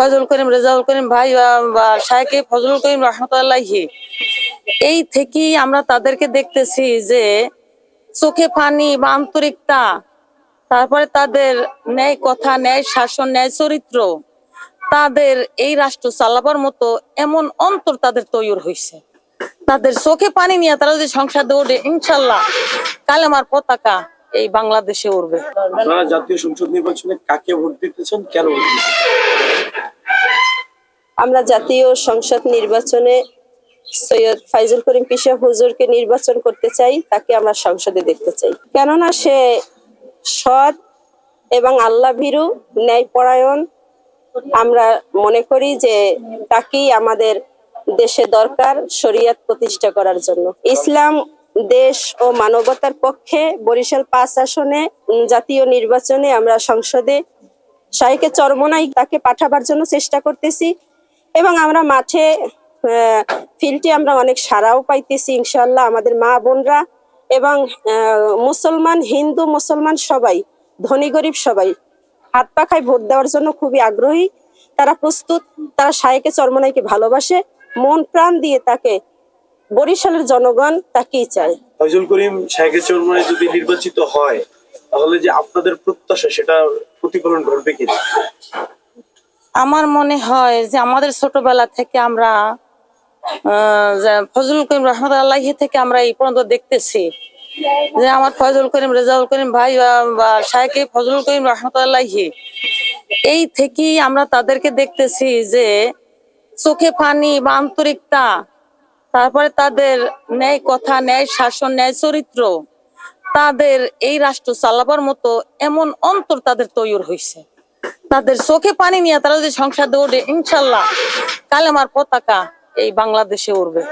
ফজল করিম, রেজাউল করিম ভাই বা- ফজলুল করিম রহমতুল্লাহি। এই থেকেই আমরা তাদেরকে দেখতেছি যে চোখে পানি বা আন্তরিকতা, তারপরে তাদের ন্যায় কথা, ন্যায় শাসন, ন্যায় চরিত্র, তাদের এই রাষ্ট্র চালাবার মতো এমন অন্তর তাদের তৈরি হয়েছে তাদের চোখে পানি নিয়ে তারা যদি সংসদে ওঠে ইনশাল্লাহ কালেমার পতাকা এই বাংলাদেশে উঠবে জাতীয় সংসদ নির্বাচনে কাকে ভোট দিতেছেন, কেন? আমরা জাতীয় সংসদ নির্বাচনে সৈয়দ ফাইজুল করিম পিসা হুজুরকে নির্বাচন করতে চাই, তাকে আমরা সংসদে দেখতে চাই। কেননা সে সৎ এবং আল্লাহ ভীরু ন্যায়পরায়ণ। আমরা মনে করি যে তাকেই আমাদের দেশে দরকার শরিয়াত প্রতিষ্ঠা করার জন্য। ইসলাম, দেশ ও মানবতার পক্ষে বরিশাল পাঁচ আসনে জাতীয় নির্বাচনে আমরা সংসদে শাহীকে চরমনাই তাকে পাঠাবার জন্য চেষ্টা করতেছি। এবং আমরা মাঠে ফিল্ডে আমরা অনেক সারাও পাইতেছি ইনশাল্লাহ আমাদের মা বোনরা এবং মুসলমান, হিন্দু, মুসলমান সবাই, ধনী, গরিব সবাই হাত পাখায় ভোট দেওয়ার জন্য খুবই আগ্রহী। তারা প্রস্তুত, তারা শাহেকে চরমনাইকে ভালোবাসে, মন প্রাণ দিয়ে তাকে বরিশালের জনগণ তাকেই চায়। করিম চরমনায় যদি নির্বাচিত হয়, তাহলে যে আপনাদের প্রত্যাশা সেটা প্রতিফলন ঘটবে কিনা? আমার মনে হয় যে আমাদের ছোটবেলা থেকে আমরা যে করিম রহমত আল্লাহি থেকে আমরা এই পর্যন্ত দেখতেছি যে আমার ফজল করিম, রেজাউল করিম ভাই বা- শাহেকে ফজলুল করিম রহমত আল্লাহি এই থেকেই আমরা তাদেরকে দেখতেছি যে চোখে পানি বা আন্তরিকতা, তারপরে তাদের ন্যায় কথা, ন্যায় শাসন, ন্যায় চরিত্র, তাদের এই রাষ্ট্র চালাবার মতো এমন অন্তর তাদের তৈরি হয়েছে তাদের চোখে পানি নিয়ে তারা যদি সংসার ওঠে ইনশাল্লাহ। কালেমার পতাকা এই বাংলাদেশে উঠবে